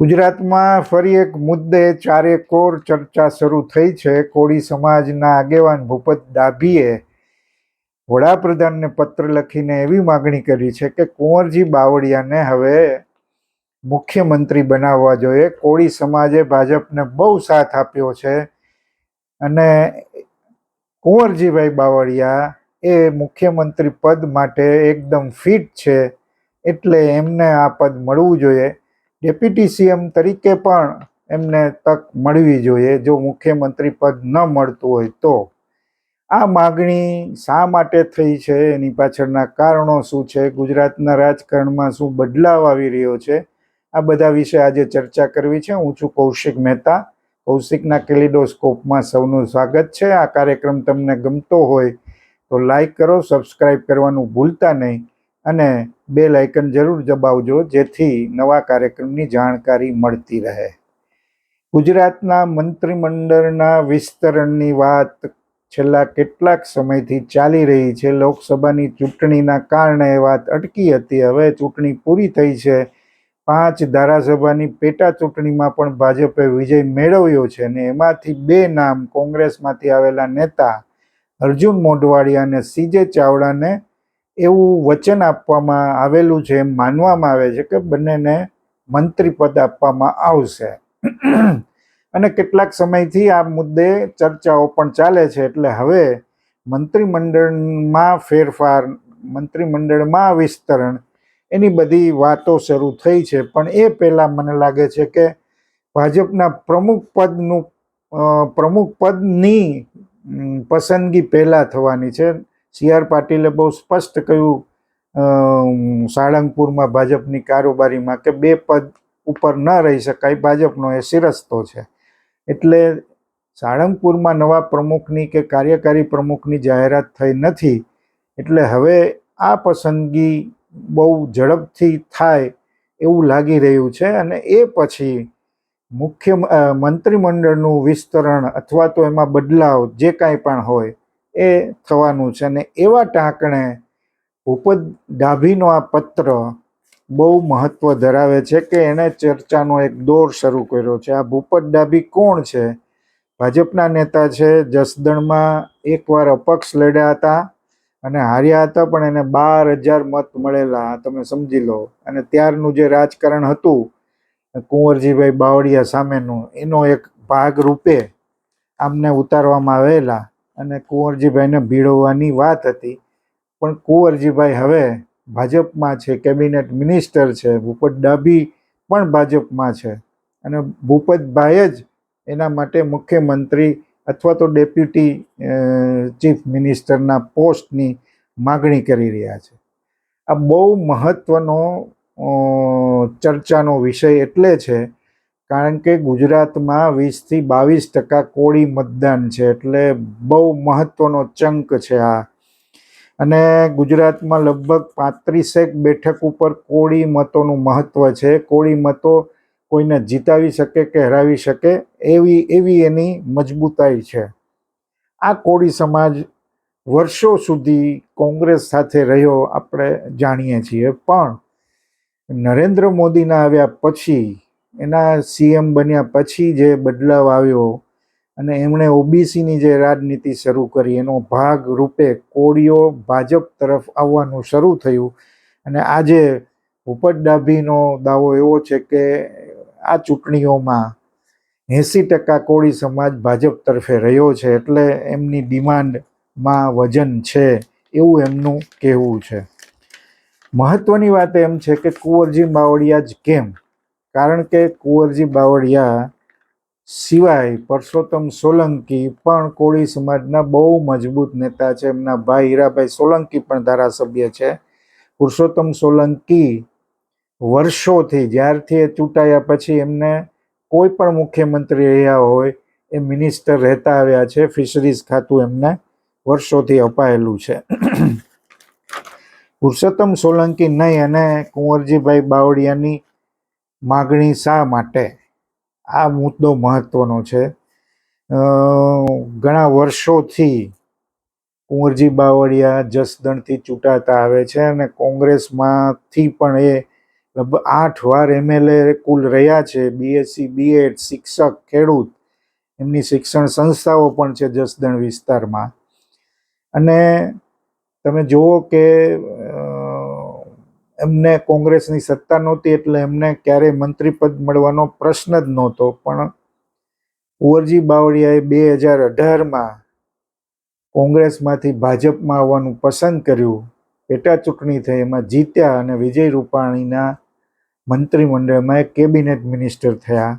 ગુજરાતમાં ફરી એક મુદ્દે ચારેકોર ચર્ચા શરૂ થઈ છે. કોળી સમાજના આગેવાન ભૂપત ડાભીએ વડાપ્રધાનને પત્ર લખીને એવી માગણી કરી છે કે કુંવરજી બાવળિયાને હવે મુખ્યમંત્રી બનાવવા જોઈએ. કોળી સમાજે ભાજપને બહુ સાથ આપ્યો છે અને કુંવરજીભાઈ બાવળિયા એ મુખ્યમંત્રી પદ માટે એકદમ ફિટ છે એટલે એમને આ પદ મળવું જોઈએ. ડેપ્યુટી સીએમ તરીકે પણ એમને તક મળવી જોઈએ. જો મુખ્યમંત્રી પદ ન મળતું હોય તો આ માગણી શા માટે થઈ છે? એની પાછળના કારણો શું છે? ગુજરાતના રાજકારણમાં શું બદલાવ આવી રહ્યો છે? આ બધા વિશે આજે ચર્ચા કરવી છે. હું છું કૌશિક મહેતા. કૌશિકના કેલિડોસ્કોપમાં સૌનું સ્વાગત છે. આ કાર્યક્રમ તમને ગમતો હોય તો લાઈક કરો સબસ્ક્રાઈબ કરવાનું ભૂલતા નહીં અને બે લાયકન જરૂર દબાવજો જેથી નવા કાર્યક્રમની જાણકારી મળતી રહે. ગુજરાતના મંત્રીમંડળના વિસ્તરણની વાત છેલ્લા કેટલાક સમયથી ચાલી રહી છે. લોકસભાની ચૂંટણીના કારણે વાત અટકી હતી. હવે ચૂંટણી પૂરી થઈ છે. પાંચ ધારાસભાની પેટા ચૂંટણીમાં પણ ભાજપે વિજય મેળવ્યો છે અને એમાંથી બે નામ કોંગ્રેસમાંથી આવેલા નેતા અર્જુન મોઢવાડિયા અને સીજે ચાવડાને એવું વચન આપવામાં આવેલું છે, એમ માનવામાં આવે છે કે બંનેને મંત્રી પદ આપવામાં આવશે. અને કેટલાક સમયથી આ મુદ્દે ચર્ચાઓ પણ ચાલે છે, એટલે હવે મંત્રીમંડળમાં ફેરફાર, મંત્રીમંડળમાં વિસ્તરણ, એની બધી વાતો શરૂ થઈ છે. પણ એ પહેલાં મને લાગે છે કે ભાજપના પ્રમુખ પદનું પ્રમુખ પદની પસંદગી પહેલાં થવાની છે. સી આર પાટીલે બહુ સ્પષ્ટ કહ્યું સાળંગપુરમાં ભાજપની કારોબારીમાં કે બે પદ ઉપર ન રહી શકાય, ભાજપનો એ શિરસ્તો છે. એટલે સાળંગપુરમાં નવા પ્રમુખની કે કાર્યકારી પ્રમુખની જાહેરાત થઈ નથી, એટલે હવે આ પસંદગી બહુ ઝડપથી થાય એવું લાગી રહ્યું છે અને એ પછી મુખ્ય મંત્રીમંડળનું વિસ્તરણ અથવા તો એમાં બદલાવ જે કાંઈ પણ હોય એ થવાનું છે અને એવા ટાંકણે ભૂપત ડાભીનો આ પત્ર બહુ મહત્વ ધરાવે છે કે એણે ચર્ચાનો એક દોર શરૂ કર્યો છે. આ ભૂપત ડાભી કોણ છે? ભાજપના નેતા છે, જસદણમાં એકવાર અપક્ષ લડ્યા હતા અને હાર્યા હતા, પણ એને બાર હજાર મત મળેલા તમે સમજી લો. અને ત્યારનું જે રાજકારણ હતું, કુંવરજીભાઈ બાવળિયા સામેનું, એનો એક ભાગ રૂપે આમને ઉતારવામાં આવેલા. અને કુંવરજીભાઈને ભીડવવાની વાત હતી. પણ કુંવરજીભાઈ હવે ભાજપમાં છે, કેબિનેટ મિનિસ્ટર છે, ભૂપત ડાભી પણ ભાજપમાં છે. અને ભૂપતભાઈ જ એના માટે મુખ્યમંત્રી અથવા તો ડેપ્યુટી ચીફ મિનિસ્ટરના પોસ્ટની માગણી કરી રહ્યા છે. આ બહુ મહત્ત્વનો ચર્ચાનો વિષય એટલે છે કારણ કે ગુજરાતમાં વીસથી બાવીસ ટકા કોળી મતદાન છે, એટલે બહુ મહત્વનો ચંક છે આ. અને ગુજરાતમાં લગભગ પાંત્રીસેક બેઠક ઉપર કોળી મતોનું મહત્વ છે. કોળી મતો કોઈને જીતાવી શકે કે હરાવી શકે, એવી એવી એની મજબૂતાઈ છે. આ કોળી સમાજ વર્ષો સુધી કોંગ્રેસ સાથે રહ્યો આપણે જાણીએ છીએ. પણ નરેન્દ્ર મોદીના આવ્યા પછી એના સીએમ બન્યા પછી જે બદલાવ આવ્યો અને એમણે ઓબીસીની જે રાજનીતિ શરૂ કરી, એનો ભાગ રૂપે કોળીઓ ભાજપ તરફ આવવાનું શરૂ થયું. અને આજે ભૂપત ડાભીનો દાવો એવો છે કે આ ચૂંટણીઓમાં એંસી ટકા કોળી સમાજ ભાજપ તરફે રહ્યો છે એટલે એમની ડિમાન્ડમાં વજન છે એવું એમનું કહેવું છે. મહત્વની વાત એમ છે કે કુંવરજી બાવળિયા જ કેમ કારણ કે કુંવરજી બાવળિયા સિવાય પરસોત્તમ સોલંકી પણ કોળી સમાજના બહુ મજબૂત નેતા છે. એમના ભાઈ હીરાભાઈ સોલંકી પણ ધારાસભ્ય છે. પુરુષોત્તમ સોલંકી વર્ષોથી જ્યારથી એ ચૂંટાયા પછી એમને કોઈ પણ મુખ્યમંત્રી રહ્યા હોય એ મિનિસ્ટર રહેતા આવ્યા છે. ફિશરીઝ ખાતું એમને વર્ષોથી અપાયેલું છે. પુરુષોત્તમ સોલંકી નહીં અને કુંવરજીભાઈ બાવળિયાની માગણી શા માટે? આ મુદ્દો મહત્વનો છે. ઘણા વર્ષોથી કુંવરજી બાવળિયા જસદણથી ચૂંટાતા આવે છે અને કોંગ્રેસમાંથી પણ એ લગભગ આઠ વાર એમએલએ કુલ રહ્યા છે. બીએસસી બીએડ શિક્ષક, ખેડૂત, એમની શિક્ષણ સંસ્થાઓ પણ છે જસદણ વિસ્તારમાં. અને તમે જુઓ કે એમને કોંગ્રેસની સત્તા નહોતી એટલે એમને ક્યારેય મંત્રીપદ મળવાનો પ્રશ્ન જ નહોતો. પણ કુંવરજી બાવળિયાએ બે હજાર અઢારમાં કોંગ્રેસમાંથી ભાજપમાં આવવાનું પસંદ કર્યું. પેટા ચૂંટણી થઈ, એમાં જીત્યા અને વિજય રૂપાણીના મંત્રીમંડળમાં કેબિનેટ મિનિસ્ટર થયા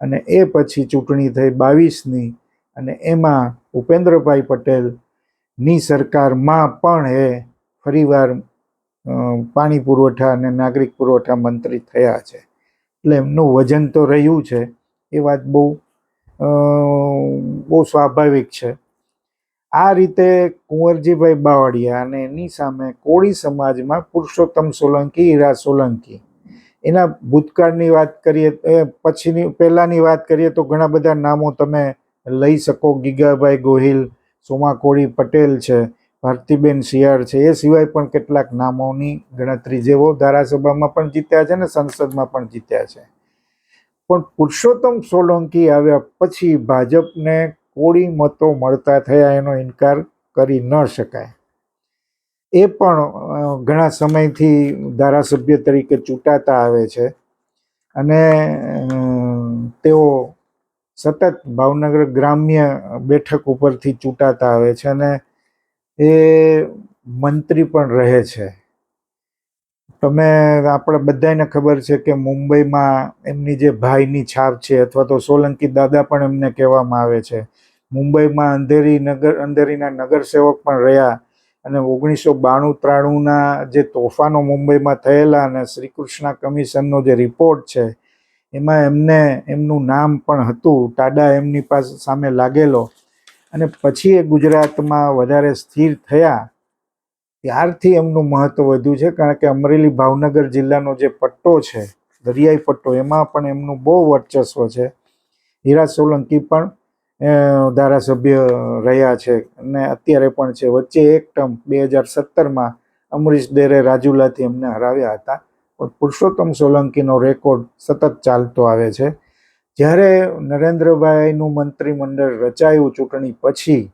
અને એ પછી ચૂંટણી થઈ બાવીસની અને એમાં ભૂપેન્દ્રભાઈ પટેલની સરકારમાં પણ એ ફરીવાર પાણી પુરવઠા અને નાગરિક પુરવઠા મંત્રી થયા છે. એટલે એમનું વજન તો રહ્યું છે. એ વાત બહુ બહુ સ્વાભાવિક છે. આ રીતે કુંવરજીભાઈ બાવળિયા અને એની સામે કોળી સમાજમાં પુરુષોત્તમ સોલંકી, હીરા સોલંકી. એના ભૂતકાળની વાત કરીએ, એ પછીની, પહેલાંની વાત કરીએ તો ઘણા બધા નામો તમે લઈ શકો. ગીગાભાઈ ગોહિલ સોમા કોળી પટેલ છે. ભારતીબેન શિયાળ છે. એ સિવાય પણ કેટલાક નામોની ગણતરી જેવો ધારાસભામાં પણ જીત્યા છે ને સંસદમાં પણ જીત્યા છે. પણ પુરુષોત્તમ સોલંકી આવ્યા પછી ભાજપને કોળી મતો મળતા થયા એનો ઇનકાર કરી ન શકાય. એ પણ ઘણા સમયથી ધારાસભ્ય તરીકે ચૂંટાતા આવે છે અને તેઓ સતત ભાવનગર ગ્રામ્ય બેઠક ઉપરથી ચૂંટાતા આવે છે અને એ મંત્રી પણ રહે છે. તમે, આપણે બધાને ખબર છે કે મુંબઈમાં એમની જે ભાઈની છાપ છે અથવા તો સોલંકી દાદા પણ એમને કહેવામાં આવે છે. મુંબઈમાં અંધેરી નગર, અંધેરીના નગરસેવક પણ રહ્યા અને ઓગણીસો બાણું ત્રાણુંના જે તોફાનો મુંબઈમાં થયેલા અને શ્રીકૃષ્ણ કમિશનનો જે રિપોર્ટ છે, એમાં એમને, એમનું નામ પણ હતું. ટાડા એમની પાસે સામે લાગેલો. અને પછી એ ગુજરાતમાં વધારે સ્થિર થયા, ત્યારથી એમનું મહત્વ વધ્યું છે, કારણ કે અમરેલી ભાવનગર જિલ્લાનો જે પટ્ટો છે, દરિયાઈ પટ્ટો, એમાં પણ એમનું બહુ વર્ચસ્વ છે. હીરા સોલંકી પણ ધારાસભ્ય રહ્યા છે અને અત્યારે પણ છે. વચ્ચે એક ટર્મ બે હજાર સત્તરમાં અમરીશ ડેરે રાજુલાથી એમને હરાવ્યા હતા. પણ પુરુષોત્તમ સોલંકીનો રેકોર્ડ સતત ચાલતો આવે છે. જ્યારે નરેન્દ્રભાઈનું મંત્રીમંડળ રચાયું ચૂંટણી પછી,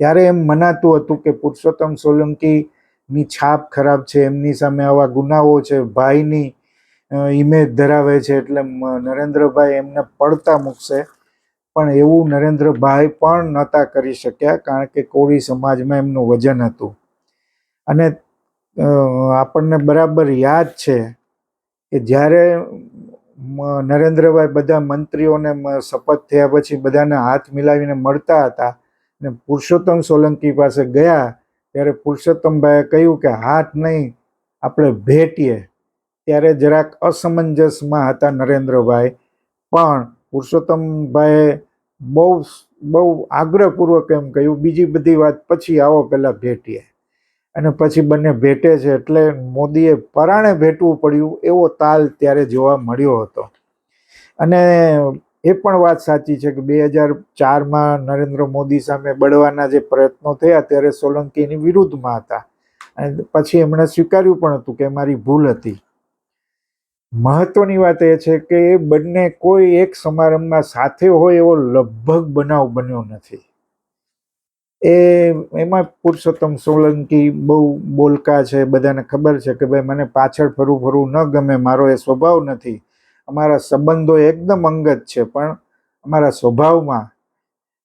ત્યારે એમ મનાતું હતું કે પુરુષોત્તમ સોલંકીની છાપ ખરાબ છે, એમની સામે આવા ગુનાઓ છે, ભાઈની ઇમેજ ધરાવે છે, એટલે નરેન્દ્રભાઈ એમને પડતા મૂકશે. પણ એવું નરેન્દ્રભાઈ પણ નહોતા કરી શક્યા, કારણ કે કોળી સમાજમાં એમનું વજન હતું. અને આપણને બરાબર યાદ છે કે જ્યારે નરેન્દ્રભાઈ બધા મંત્રીઓને શપથ થયા પછી બધાને હાથ મિલાવીને મળતા હતા ને પુરુષોત્તમ સોલંકી પાસે ગયા ત્યારે પુરુષોત્તમભાઈએ કહ્યું કે હાથ નહીં, આપણે ભેટીએ. ત્યારે જરાક અસમંજસમાં હતા નરેન્દ્રભાઈ. પણ પુરુષોત્તમભાઈએ બહુ બહુ આગ્રહપૂર્વક એમ કહ્યું, બીજી બધી વાત પછી આવો, પહેલાં ભેટીએ. અને પછી બંને ભેટે છે એટલે મોદીએ પરાણે ભેટવું પડ્યું એવો તાલ ત્યારે જોવા મળ્યો હતો. અને એ પણ વાત સાચી છે કે બે હજાર ચારમાં નરેન્દ્ર મોદી સામે બળવાના જે પ્રયત્નો થયા ત્યારે સોલંકીની વિરુદ્ધમાં હતા. અને પછી એમણે સ્વીકાર્યું પણ હતું કે મારી ભૂલ હતી. મહત્વની વાત એ છે કે એ બંને કોઈ એક સમારંભમાં સાથે હોય એવો લગભગ બનાવ બન્યો નથી. એ, એમાં પુરુષોત્તમ સોલંકી બહુ બોલકા છે, બધાને ખબર છે કે ભાઈ મને પાછળ ફરવું ફરવું ન ગમે, મારો એ સ્વભાવ નથી. અમારા સંબંધો એકદમ અંગત છે, પણ અમારા સ્વભાવમાં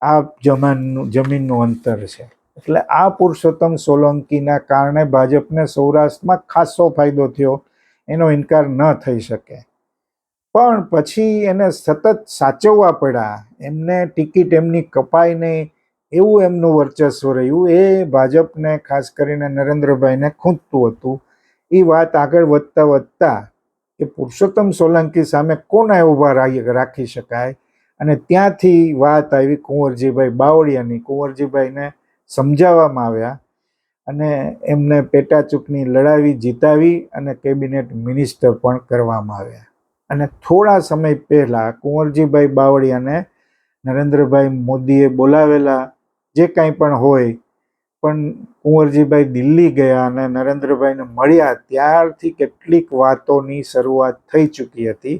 આ જમાનનું, જમીનનું અંતર છે. એટલે આ પુરુષોત્તમ સોલંકીના કારણે ભાજપને સૌરાષ્ટ્રમાં ખાસો ફાયદો થયો, એનો ઇનકાર ન થઈ શકે. પણ પછી એને સતત સાચવવા પડ્યા. એમને ટિકિટ એમની કપાઈ નહીં. એવું એમનું વર્ચસ્વ રહ્યું. એ ભાજપને, ખાસ કરીને નરેન્દ્રભાઈને ખૂંચતું હતું. એ વાત આગળ વધતા વધતા કે પુરુષોત્તમ સોલંકી સામે કોને ઊભા રાખી શકાય? અને ત્યાંથી વાત આવી કુંવરજીભાઈ બાવળિયાની. કુંવરજીભાઈને સમજાવવામાં આવ્યા અને એમને પેટા ચૂંટણી લડાવી, જીતાવી અને કેબિનેટ મિનિસ્ટર પણ કરવામાં આવ્યા. અને થોડા સમય પહેલાં કુંવરજીભાઈ બાવળિયાને નરેન્દ્રભાઈ મોદીએ બોલાવેલા જે કાંઈ પણ હોય. પણ કુંવરજીભાઈ દિલ્હી ગયા અને નરેન્દ્રભાઈને મળ્યા ત્યારથી કેટલીક વાતોની શરૂઆત થઈ ચૂકી હતી.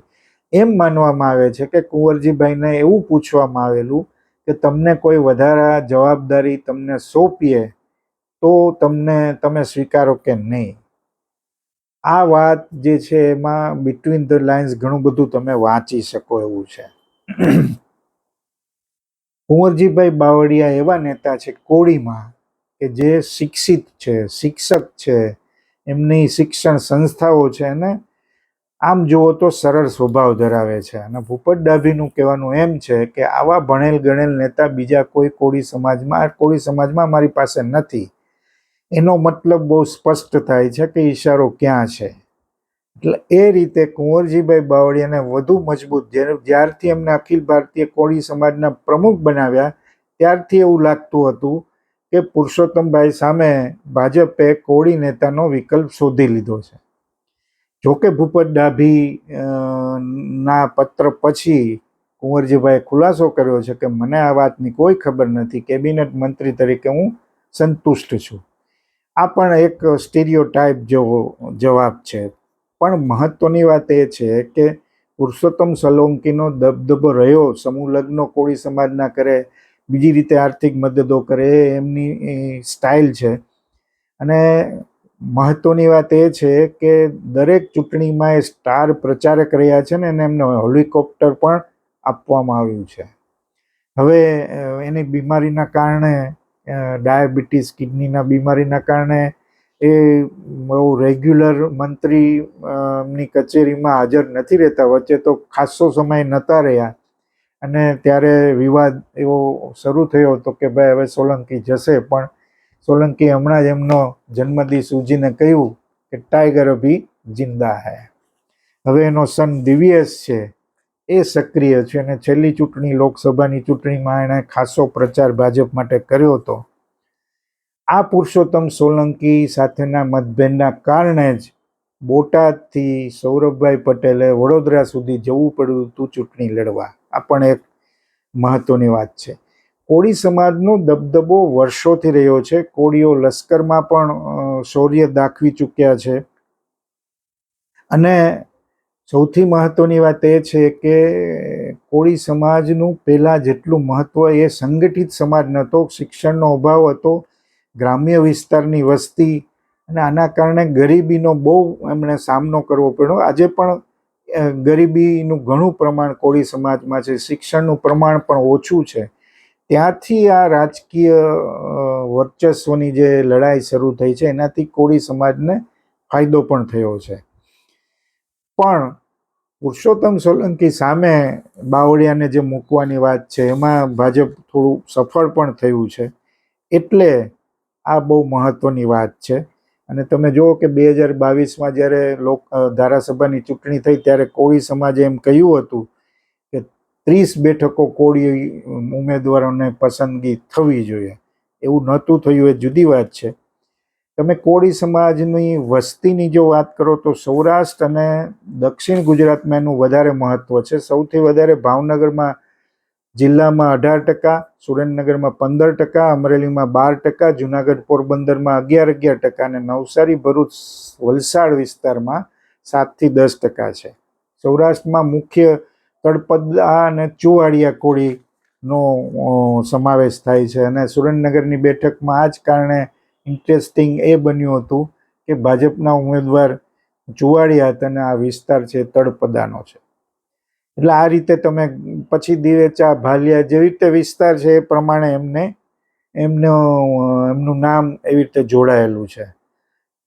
એમ માનવામાં આવે છે કે કુંવરજીભાઈને એવું પૂછવામાં આવેલું કે તમને કોઈ વધારા જવાબદારી તમને સોંપીએ તો તમને તમે સ્વીકારો કે નહીં? આ વાત જે છે એમાં બિટવીન ધ લાઇન્સ ઘણું બધું તમે વાંચી શકો એવું છે. કુંવરજીભાઈ બાવળિયા એવા નેતા છે કોળીમાં કે જે શિક્ષિત છે, શિક્ષક છે, એમની શિક્ષણ સંસ્થાઓ છે અને આમ જુઓ તો સરળ સ્વભાવ ધરાવે છે. અને ભૂપત ડાભીનું કહેવાનું એમ છે કે આવા ભણેલ ગણેલ નેતા બીજા કોઈ કોળી સમાજમાં કોળી સમાજમાં મારી પાસે નથી. એનો મતલબ બહુ સ્પષ્ટ થાય છે કે ઈશારો ક્યાં છે? એટલે એ રીતે કુંવરજીભાઈ બાવળિયાને વધુ મજબૂત જ્યારે- જ્યારથી એમને અખિલ ભારતીય કોળી સમાજના પ્રમુખ બનાવ્યા, ત્યારથી એવું લાગતું હતું કે પુરુષોત્તમભાઈ સામે ભાજપે કોળી નેતાનો વિકલ્પ શોધી લીધો છે. જોકે ભૂપત ડાભી ના પત્ર પછી કુંવરજીભાઈએ ખુલાસો કર્યો છે કે મને આ વાતની કોઈ ખબર નથી, કેબિનેટ મંત્રી તરીકે હું સંતુષ્ટ છું. આ પણ એક સ્ટીરિયો ટાઈપ જેવો જવાબ છે. પણ મહત્વની વાત એ છે કે પુરુષોત્તમ સોલંકીનો દબદબો રહ્યો, સમૂહ લગ્નો કોળી સમાજના કરે, બીજી રીતે આર્થિક મદદો કરે એમની સ્ટાઇલ છે. અને મહત્વની વાત એ છે કે દરેક ચૂંટણીમાં એ સ્ટાર પ્રચારક રહ્યા છે ને, અને એમને હેલિકોપ્ટર પણ આપવામાં આવ્યું છે. હવે એની બીમારીના કારણે ડાયાબિટીસ, કિડનીના બીમારીના કારણે એ બહુ રેગ્યુલર મંત્રી ની કચેરીમાં હાજર નથી રહેતા. વચ્ચે તો ખાસો સમય નહોતા રહ્યા. અને ત્યારે વિવાદ એવો શરૂ થયો હતો કે ભાઈ, હવે સોલંકી જશે. પણ સોલંકી હમણાં જ એમનો જન્મદિવસ ઉજીને કહ્યું કે ટાઈગર અભી જિંદા હૈ. હવે એનો સન દિવ્યેશ છે. એ સક્રિય છે અને છેલ્લી ચૂંટણી લોકસભાની ચૂંટણીમાં એણે ખાસો પ્રચાર ભાજપ માટે કર્યો હતો. આ પુરુષોત્તમ સોલંકી સાથેના મતભેદના કારણે જ બોટાદથી સૌરભભાઈ પટેલે વડોદરા સુધી જવું પડ્યું હતું ચૂંટણી લડવા. આ પણ એક મહત્વની વાત છે. કોળી સમાજનો દબદબો વર્ષોથી રહ્યો છે. કોળીઓ લશ્કરમાં પણ શૌર્ય દાખવી ચૂક્યા છે. અને સૌથી મહત્વની વાત એ છે કે કોળી સમાજનું પહેલાં જેટલું મહત્વ એ સંગઠિત સમાજ નહોતો, શિક્ષણનો અભાવ હતો ગ્રામ્ય વિસ્તારની વસ્તી અને આના કારણે ગરીબીનો બહુ એમણે સામનો કરવો પડ્યો. આજે પણ ગરીબીનું ઘણું પ્રમાણ કોળી સમાજમાં છે, શિક્ષણનું પ્રમાણ પણ ઓછું છે. ત્યાંથી આ રાજકીય વર્ચસ્વની જે લડાઈ શરૂ થઈ છે, એનાથી કોળી સમાજને ફાયદો પણ થયો છે. પણ, પુરુષોત્તમ સોલંકી સામે બાવળિયાને જે મૂકવાની વાત છે, એમાં ભાજપ થોડું સફળ પણ થયું છે. એટલે આ બહુ મહત્વની વાત છે. અને તમે જુઓ કે બે હજાર બાવીસમાં જ્યારે લોક ધારાસભાની ચૂંટણી થઈ ત્યારે કોળી સમાજે એમ કહ્યું હતું કે ત્રીસ બેઠકો કોળી ઉમેદવારોને પસંદગી થવી જોઈએ. એવું નહોતું થયું, એ જુદી વાત છે. તમે કોળી સમાજની વસ્તીની જો વાત કરો તો સૌરાષ્ટ્ર અને દક્ષિણ ગુજરાતમાં એનું વધારે મહત્ત્વ છે. સૌથી વધારે ભાવનગરમાં જિલ્લામાં અઢાર ટકા, સુરેન્દ્રનગરમાં પંદર ટકા, અમરેલીમાં બાર ટકા, જુનાગઢ પોરબંદરમાં અગિયાર અગિયાર ટકા અને નવસારી, ભરૂચ, વલસાડ વિસ્તારમાં સાતથી દસ ટકા છે. સૌરાષ્ટ્રમાં મુખ્ય તળપદા અને ચુવાડિયા કોળીનો સમાવેશ થાય છે અને સુરેન્દ્રનગરની બેઠકમાં આ જ કારણે ઇન્ટરેસ્ટિંગ એ બન્યું હતું કે ભાજપના ઉમેદવાર ચુવાડિયા હતા અને આ વિસ્તાર છે તળપદાનો છે. એટલે આ રીતે તમે પછી દિવેચા ભાલિયા જેવી રીતે વિસ્તાર છે એ પ્રમાણે એમને, એમનું એમનું નામ એવી રીતે જોડાયેલું છે.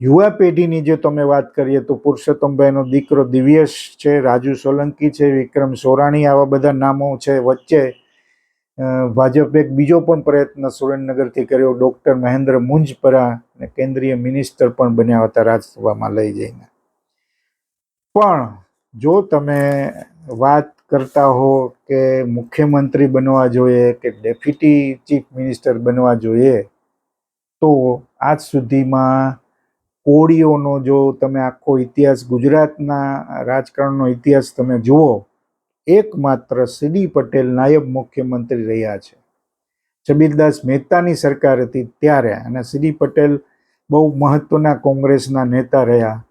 યુવા પેઢીની જો તમે વાત કરીએ તો પુરુષોત્તમભાઈનો દીકરો દિવ્યેશ છે, રાજુ સોલંકી છે, વિક્રમ સોરાણી આવા બધા નામો છે વચ્ચે. ભાજપે એક બીજો પણ પ્રયત્ન સુરેન્દ્રનગરથી કર્યો, ડૉક્ટર મહેન્દ્ર મુંજપરા અને કેન્દ્રીય મિનિસ્ટર પણ બન્યા હતા રાજસભામાં લઈ જઈને. પણ જો તમે વાત કરતા હો કે મુખ્યમંત્રી બનવા જોઈએ, કે ડેપ્યુટી ચીફ મિનિસ્ટર બનવા જોઈએ, તો આજ સુધીમાં કોળીઓનો જો તમે આખો ઇતિહાસ, ગુજરાતના રાજકારણનો ઇતિહાસ તમે જુઓ, એકમાત્ર સીડી પટેલ નાયબ મુખ્યમંત્રી રહ્યા છે. છબીરદાસ મહેતાની સરકાર હતી ત્યારે અને સીડી પટેલ બહુ મહત્ત્વના કોંગ્રેસના નેતા રહ્યા.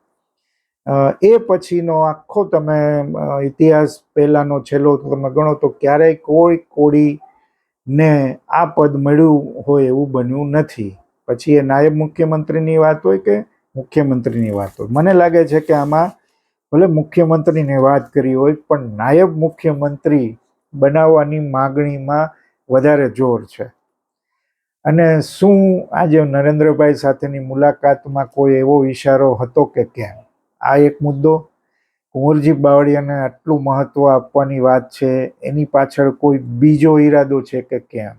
એ પછીનો આખો તમે ઇતિહાસ પહેલાંનો છેલ્લો તમે ગણો તો ક્યારેય કોઈ કોળીને આ પદ મળ્યું હોય એવું બન્યું નથી. પછી એ નાયબ મુખ્યમંત્રીની વાત હોય કે મુખ્યમંત્રીની વાત હોય? મને લાગે છે કે આમાં ભલે મુખ્યમંત્રીની વાત કરી હોય, પણ નાયબ મુખ્યમંત્રી બનાવવાની માગણીમાં વધારે જોર છે. અને શું આજે નરેન્દ્રભાઈ સાથેની મુલાકાતમાં કોઈ એવો ઈશારો હતો કે કેમ? આ એક મુદ્દો. કુંવરજી બાવળિયાને આટલું મહત્વ આપવાની વાત છે, એની પાછળ કોઈ બીજો ઈરાદો છે કે કેમ?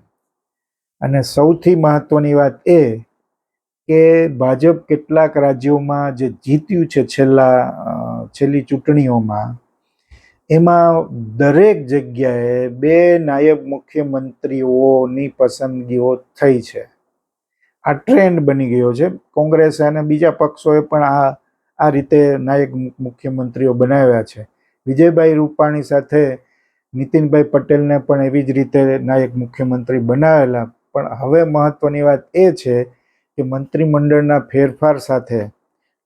અને સૌથી મહત્વની વાત એ કે ભાજપ કેટલાક રાજ્યોમાં જે જીત્યું છે છેલ્લા છેલ્લી ચૂંટણીઓમાં, એમાં દરેક જગ્યાએ બે નાયબ મુખ્યમંત્રીઓની પસંદગીઓ થઈ છે. આ ટ્રેન્ડ બની ગયો છે. કોંગ્રેસ અને બીજા પક્ષોએ પણ આ આ રીતે નાયક મુખ્યમંત્રીઓ બનાવ્યા છે. વિજયભાઈ રૂપાણી સાથે નીતિનભાઈ પટેલને પણ એવી જ રીતે નાયક મુખ્યમંત્રી બનાવેલા. પણ હવે મહત્ત્વની વાત એ છે કે મંત્રીમંડળના ફેરફાર સાથે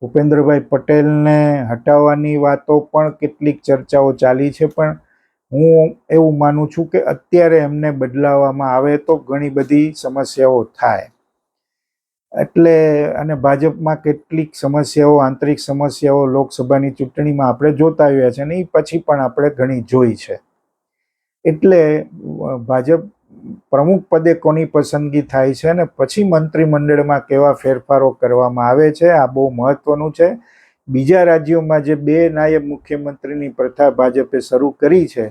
ભૂપેન્દ્રભાઈ પટેલને હટાવવાની વાતો પણ કેટલીક ચર્ચાઓ ચાલી છે, પણ હું એવું માનું છું કે અત્યારે એમને બદલાવવામાં આવે તો ઘણી બધી સમસ્યાઓ થાય. એટલે અને ભાજપમાં કેટલીક સમસ્યાઓ, આંતરિક સમસ્યાઓ લોકસભાની ચૂંટણીમાં આપણે જોતા આવ્યા છે અને એ પછી પણ આપણે ઘણી જોઈ છે. એટલે ભાજપ પ્રમુખ પદે કોની પસંદગી થાય છે અને પછી મંત્રીમંડળમાં કેવા ફેરફારો કરવામાં આવે છે, આ બહુ મહત્વનું છે. બીજા રાજ્યોમાં જે બે નાયબ મુખ્યમંત્રીની પ્રથા ભાજપે શરૂ કરી છે,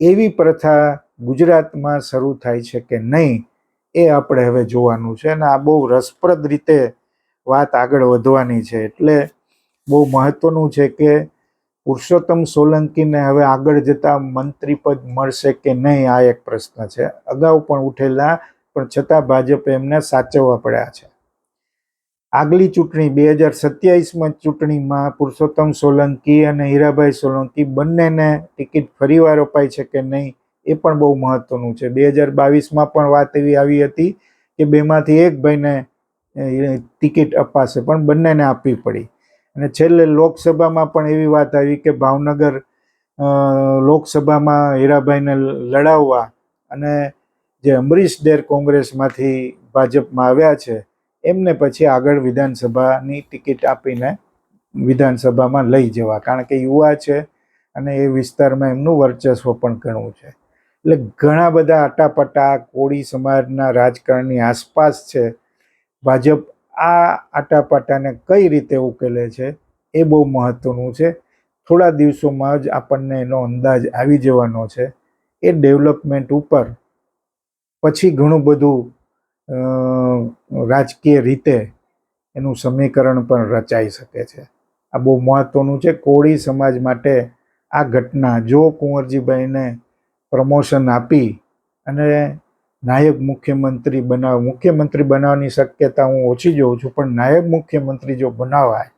એવી પ્રથા ગુજરાતમાં શરૂ થાય છે કે નહીં? એ આપણે હવે જોવાનું છે અને આ બહુ રસપ્રદ રીતે વાત આગળ વધવાની છે. એટલે બહુ મહત્વનું છે કે પુરુષોત્તમ સોલંકીને હવે આગળ જતા મંત્રી પદ મળશે કે નહીં, આ એક પ્રશ્ન છે. અગાઉ પણ ઉઠેલા, પણ છતાં ભાજપે એમને સાચવવા પડ્યા છે. આગલી ચૂંટણી, બે હજાર સત્યાવીસમાં ચૂંટણીમાં પુરુષોત્તમ સોલંકી અને હીરાભાઈ સોલંકી બંનેને ટિકિટ ફરીવાર અપાય છે કે નહીં એ પણ બહુ મહત્વનું છે. બે હજાર બાવીસમાં પણ વાત એવી આવી હતી કે બેમાંથી એક ભાઈને ટિકિટ અપાશે, પણ બંનેને આપવી પડી. અને છેલ્લે લોકસભામાં પણ એવી વાત આવી કે ભાવનગર લોકસભામાં હીરાભાઈને લડાવવા અને જે અમરીશ ડેર કોંગ્રેસમાંથી ભાજપમાં આવ્યા છે, એમને પછી આગળ વિધાનસભાની ટિકિટ આપીને વિધાનસભામાં લઈ જવા. કારણ કે યુવા છે અને એ વિસ્તારમાં એમનું વર્ચસ્વ પણ ઘણું છે. એટલે ઘણા બધા આટાપટા, કોળી સમાજના રાજકારણની આસપાસ છે. ભાજપ આ આટાપાટાને કઈ રીતે ઉકેલે છે એ બહુ મહત્વનું છે. થોડા દિવસોમાં જ આપણને એનો અંદાજ આવી જવાનો છે. એ ડેવલપમેન્ટ ઉપર. પછી ઘણું બધું રાજકીય રીતે એનું સમીકરણ પણ રચાઈ શકે છે. આ બહુ મહત્વનું છે. કોળી સમાજ માટે આ ઘટના. જો કુંવરજીભાઈને પ્રમોશન આપી અને નાયબ મુખ્યમંત્રી બનાવ, મુખ્યમંત્રી બનાવવાની શક્યતા હું ઓછી જોઉં છું, પણ નાયબ મુખ્યમંત્રી જો બનાવાય,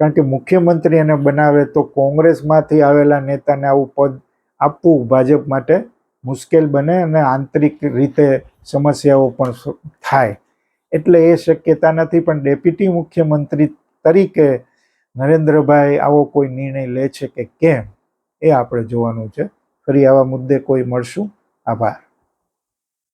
કારણ કે મુખ્યમંત્રી એને બનાવે તો કોંગ્રેસમાંથી આવેલા નેતાને આવું પદ આપવું ભાજપ માટે મુશ્કેલ બને અને આંતરિક રીતે સમસ્યાઓ પણ થાય. એટલે એ શક્યતા નથી, પણ ડેપ્યુટી મુખ્યમંત્રી તરીકે નરેન્દ્રભાઈ આવો કોઈ નિર્ણય લે છે કે કેમ, એ આપણે જોવાનું છે. ફરી આવા મુદ્દે કોઈ મળશું. આભાર.